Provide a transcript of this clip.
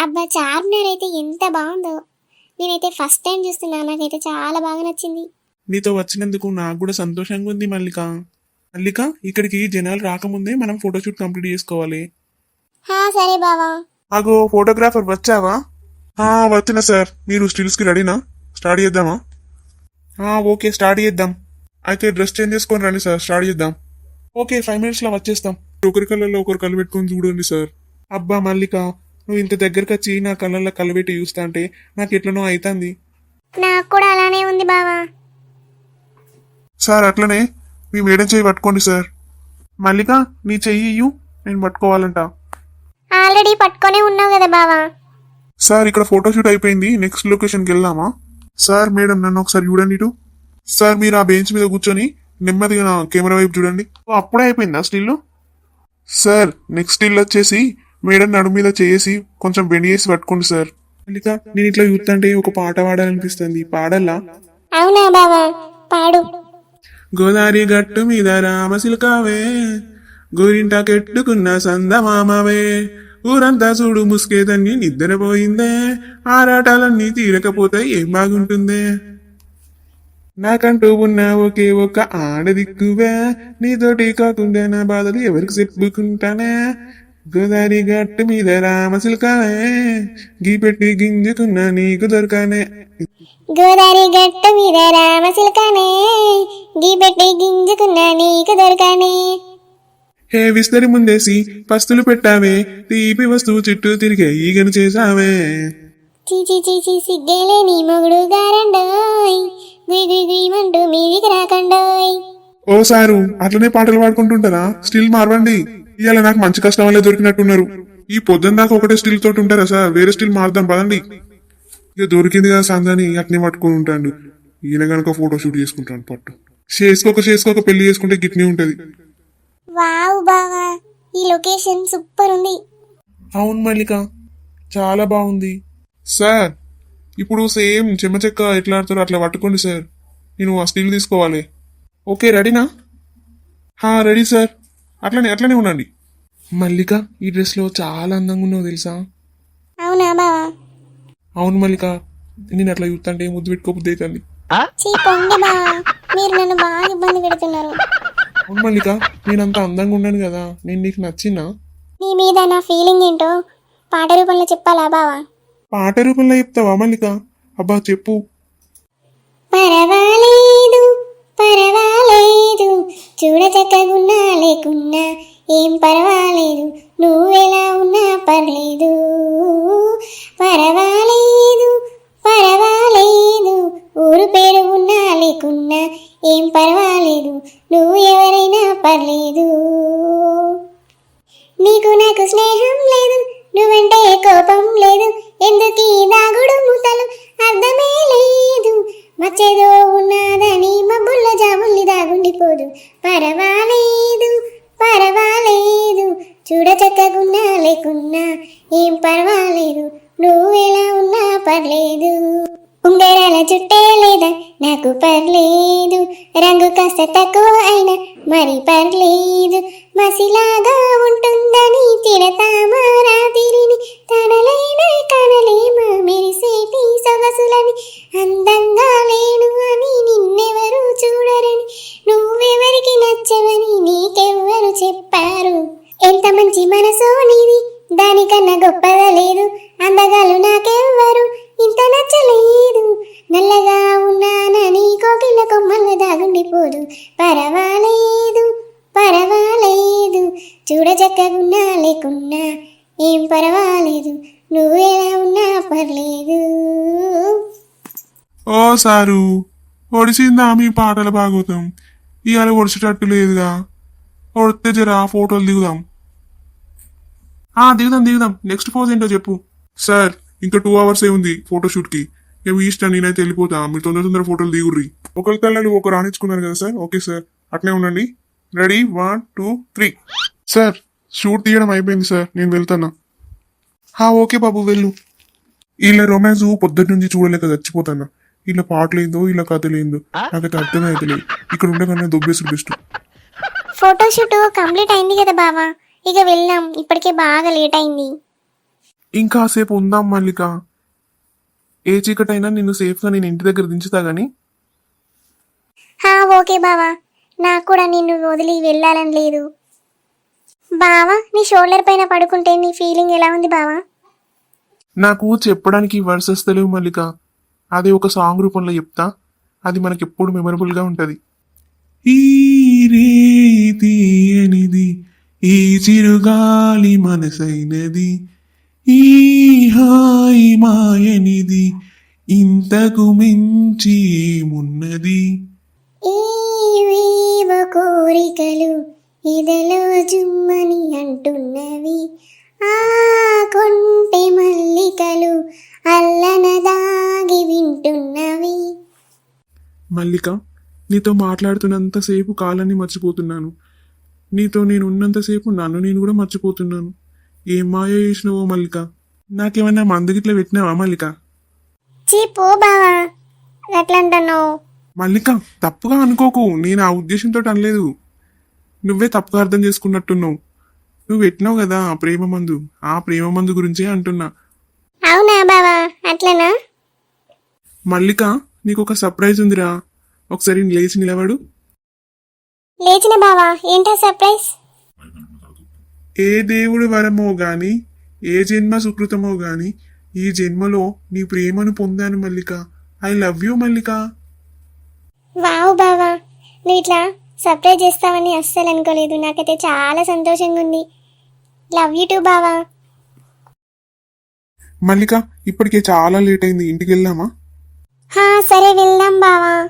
అబ్బా చార్మినార్ అయితే ఎంత బాగుందో. నేనైతే ఫస్ట్ టైం చూస్తున్నా నాకైతే చాలా బాగా నచ్చింది. నీతో వచ్చినందుకు నాకు కూడా సంతోషంగా ఉంది మల్లిక. మల్లిక ఇక్కడికి జనాలు రాకముందే మనం ఫోటోషూట్ కంప్లీట్ చేసుకోవాలి. హా సరే బావా. అగో ఫోటోగ్రాఫర్ వచ్చావా? వచ్చిన సార్. మీరు స్టిల్స్కి రెడీనా స్టార్ట్ చేద్దామా? ఆ, ఓకే స్టార్ట్ చేద్దాం. అయితే డ్రెస్ చేంజ్ చేసుకొని రండి సార్ స్టార్ట్ చేద్దాం. ఓకే ఫైవ్ మినిట్స్లో వచ్చేస్తాం. ఒకరి కళ్ళల్లో ఒకరు కళ్ళు పెట్టుకొని చూడండి సార్. అబ్బా మల్లిక నువ్వు ఇంత దగ్గరకు వచ్చి నా కళ్ళల్లో కళ్ళు పెట్టి చూస్తా అంటే నాకు ఎట్లనో అవుతుంది నాకు కూడా అలానే ఉంది బావా. సార్ అట్లనే మీ మేడం చెయ్యి పట్టుకోండి సార్. మల్లిక నీ చెయ్యి ఇయ్యు నేను పట్టుకోవాలంట. ఆల్రెడీ పట్టుకొనే ఉన్నావు కదా బావా. సార్ ఇక్కడ ఫోటోషూట్ అయిపోయింది. నెక్స్ట్ లొకేషన్కి వెళ్దామా? సార్ మేడం నన్ను ఒకసారి చూడండి ఇటు. సార్ మీరు ఆ బెంచ్ మీద కూర్చొని నెమ్మదిగా నా కెమెరా వైపు చూడండి. ఓ, అప్పుడే అయిపోయిందా స్టిల్ సార్ నెక్స్ట్ స్టిల్ వచ్చేసి మేడం నడుము మీద చేసి కొంచెం బెండ్ చేసి పట్టుకోండి సార్. మల్లిక నేను ఇట్లా చూస్తుంటే ఒక పాట పాడాలనిపిస్తుంది. పాడల్లా? అవునా బావా? పాడు. గోదావరి గట్టు మీద రామశిల్కావే గోరింట కెట్టుకున్న సందమామవే. ఊరంతా చూడు ముసుకేదన్ని నిద్రపోయిందే ఆరాటాలన్నీ తీరకపోతే ఏం బాగుంటుందే? నాకంటూ ఉన్న ఒకే ఒక ఆడదిక్కువే నీతోటి కాకుండా నా బాధలు ఎవరికి చెప్పుకుంటానే? గోదావరి గట్టు మీద రామశిల్కావే గీ పెట్టి గింజుకున్న నీకు దొరకనే గోదావరి గట్ట మీద రామచిలకనే గీ పెట్టి గింజుకున్న నీకు దొరకనే హే విస్తరి ముందేసి పస్తులు పెట్టావే తీపి వస్తువు చుట్టూ తిరిగే ఈగను చేసావే చీచి చీచి సిగ్గేలే నీ మొగుడు గారండోయ్ గుయ్ గుయ్ గుయ్యమంటూ మీదికి రాకండోయ్. ఓ సారు అట్లనే పాటలు పాడుకుంటుంటారా? స్టిల్ మారవండి. ఇవాళ నాకు మంచి కష్టం వల్లే దొరికినట్టున్నారు. ఈ పొద్దున్న దాకా ఒకటే స్టిల్ తోటి ఉంటారా సార్? వేరే స్టిల్ మారుదాం పదండి. ఇక దొరికింది కదా సందని అట్నే పట్టుకొని ఉంటాడు. ఈయన గనక ఫోటో షూట్ చేసుకుంటాను పట్టు. చేసుకోక చేసుకోక పెళ్ళి చేసుకుంటే గిట్నే ఉంటది. వావ్ బావా ఈ లొకేషన్ సూపర్ ఉంది. అవును మల్లిక చాలా బాగుంది. సార్ ఇప్పుడు సేమ్ చెమ్మ చెక్క ఎట్లా ఆడతారో అట్లా పట్టుకోండి సార్. నేను ఆ స్టిల్ తీసుకోవాలి. ఓకే రెడీనా? Ready sir. అట్లనే అట్లనే ఉండండి. మల్లిక ఈ డ్రెస్లో చాలా అందంగా ఉన్నావు తెలుసా? అవునా బావా? అవును మల్లిక నేను అట్లా చూస్తుంటే ముద్దు పెట్టుకోబుద్ది అవుతుంది. చీ పొండి బావా. మీరు నన్ను బాగా ఇబ్బంది పెడుతున్నారు. అవును మల్లిక నేనంత అందంగా ఉన్నాను కదా నేను నీకు నచ్చినా? నీ మీద నా ఫీలింగ్ ఏంటో పాట రూపంలో చెప్పాలా బావా? పాట రూపంలో చెప్తావా మల్లిక? అబ్బా చెప్పు. పర్వాలేదు చూడ చక్కగున్నా లేకున్నా ఏం పర్వాలేదు. నువ్వెలా ఉన్నా పర్లేదు. పర్వాలేదు పర్వాలేదు. ఊరు పేరు ఉన్నా లేకున్నా ఏం పర్వాలేదు. నువ్వు ఎవరైనా పర్లేదు. నీకు నాకు స్నేహం లేదు. నువ్వంటే కోపం లేదు. ఎందుకు దాగుడు ముసలు అర్థమే మచ్చేదో ఉన్నదని మబ్బుల్ల జాబుల్ని దాగుండిపోదు. పర్వాలేదు పర్వాలేదు చూడచక్కకున్నా లేకున్నా ఏం పర్వాలేదు నువ్వు ఎలా ఉన్నా పర్లేదు. ఉంగరాల చుట్టే లేదా నాకు పర్లేదు. రంగు కాస్త తక్కువ అయినా మరి పర్లేదు. మసిలాగా ఉంటుందని తిడతామా రాత్రిని. తనలైన కనలేమా మెరిసేటి సొగసులని. అందంగా లేను అని నిన్నెవరు చూడరని. నువ్వెవరికి నచ్చవని నీకెవ్వరు చెప్పారు. ఎంత మంచి మనసో నీది. దానికన్నా గొప్పదా లేదు. అందగాలు నాకెవ్వరు ఇంత నచ్చలేదు. నల్లగా ఉన్నానని కోకిల కొమ్మల్లో దాగుండిపోదు. పర్వాలేదు పర్వాలేదు. చూడచక్కగున్నా లేకున్నా ఏం పర్వాలేదు. నువ్వు ఎలా ఉన్నా పర్లేదు. ఓ సారు ఒడిసిందా మీ పాటల భాగవతం? ఇవాళ ఒడిచేటట్టు లేదుగా. ఒడితే జరా ఫోటోలు దిగుదాం. ఆ దిగుదాం దిగుదాం. నెక్స్ట్ పోజ్ ఏంటో చెప్పు. సార్ ఇంకా టూ అవర్స్ ఏ ఉంది ఫోటోషూట్కి. ఇక మీ ఇష్టం నేనైతే వెళ్ళిపోతా. మీరు తొందర తొందర ఫోటోలు దిగుర్రి. ఒకరి తల్లి ఒకరు రాణించుకున్నారు కదా సార్? Okay sir. అట్లే ఉండండి. Ready one two three sir shoot తీయడం అయిపోయింది సార్. నేను వెళ్తానా. హా ఓకే బాబు వెళ్ళు. వీళ్ళ రొమాన్స్ పొద్దున్న నుంచి చూడలేక చచ్చిపోతాను. వీళ్ళ పాటలేందో వీళ్ళ కథలేందో నాకైతే అర్థమే అవుతలేదు ఇక్కడ ఉండగానే దొబ్బేసుడు బెస్ట్. ఫోటోషూట్ కంప్లీట్ అయింది కదా బావా. ఇక వెళ్దాం. ఇప్పటికే బాగా లేట్ అయింది. ఇంకాసేపు ఉందాం మల్లిక. ఏ చీకటైనా నిన్ను సేఫ్గా నేను ఇంటి దగ్గర దించుతా గాని. హా ఓకే బావా. నాకు కూడా నిన్ను వదిలి వెళ్ళాలని లేదు. బావా నీ షోల్డర్ పైన పడుకుంటే నీ ఫీలింగ్ ఎలా ఉంది బావా? నాకు చెప్పడానికి వర్సెస్ తెలివి మల్లిక. అది ఒక సాంగ్ రూపంలో చెప్తా. అది మనకి ఎప్పుడు మెమరబుల్గా ఉంటుంది. ఈ తీయనిది ఈ చిరుగాలి మనసైనది. ఈ హాయి మాయనిది ఇంతకు మించి ఏమున్నది కోరికలు ఇదలో జుమ్మని అంటున్నవి? ఆ కొంటె మల్లికలు అల్లన దాగి వింటున్నవి. మల్లిక నీతో మాట్లాడుతున్నంతసేపు కాలాన్ని మర్చిపోతున్నాను. నీతో నేను ఉన్నంతసేపు నన్ను నేను కూడా మర్చిపోతున్నాను. ఏం మాయ చేసినావో మల్లిక? నాకేమన్నా మందుగిట్లా పెట్టినావా మల్లిక? చీ పో బావా. మల్లిక తప్పుగా అనుకోకు. నేను ఆ ఉద్దేశంతో అనలేదు. నువ్వే తప్పుగా అర్థం చేసుకున్నట్టున్నావు. నువ్వు పెట్టినావు కదా ఆ ప్రేమ మందు. ఆ ప్రేమ మందు గురించే అంటున్నా. అవునా బావా? అట్లనా? మల్లిక నీకు ఒక సర్ప్రైజ్ ఉందిరా. ఒకసారి లేచి నిలబడు. లేచిన బావా ఏంటా సర్ప్రైజ్? ఏ దేవుడి వరమో గాని ఏ జన్మ సుకృతమో గాని ఈ జన్మలో నీ ప్రేమను పొందాను Mallika. I love you Mallika. Wow బావా నువ్వు ఇట్లా సర్ప్రైజ్ చేస్తావని అస్సలు అనుకోలేదు. నాకైతే చాలా సంతోషంగా ఉంది. లవ్ యూ టూ బావా. మల్లిక ఇప్పటికే చాలా లేట్ అయింది. ఇంటికి వెళ్దామా? హా సరే వెళ్దాం బావా.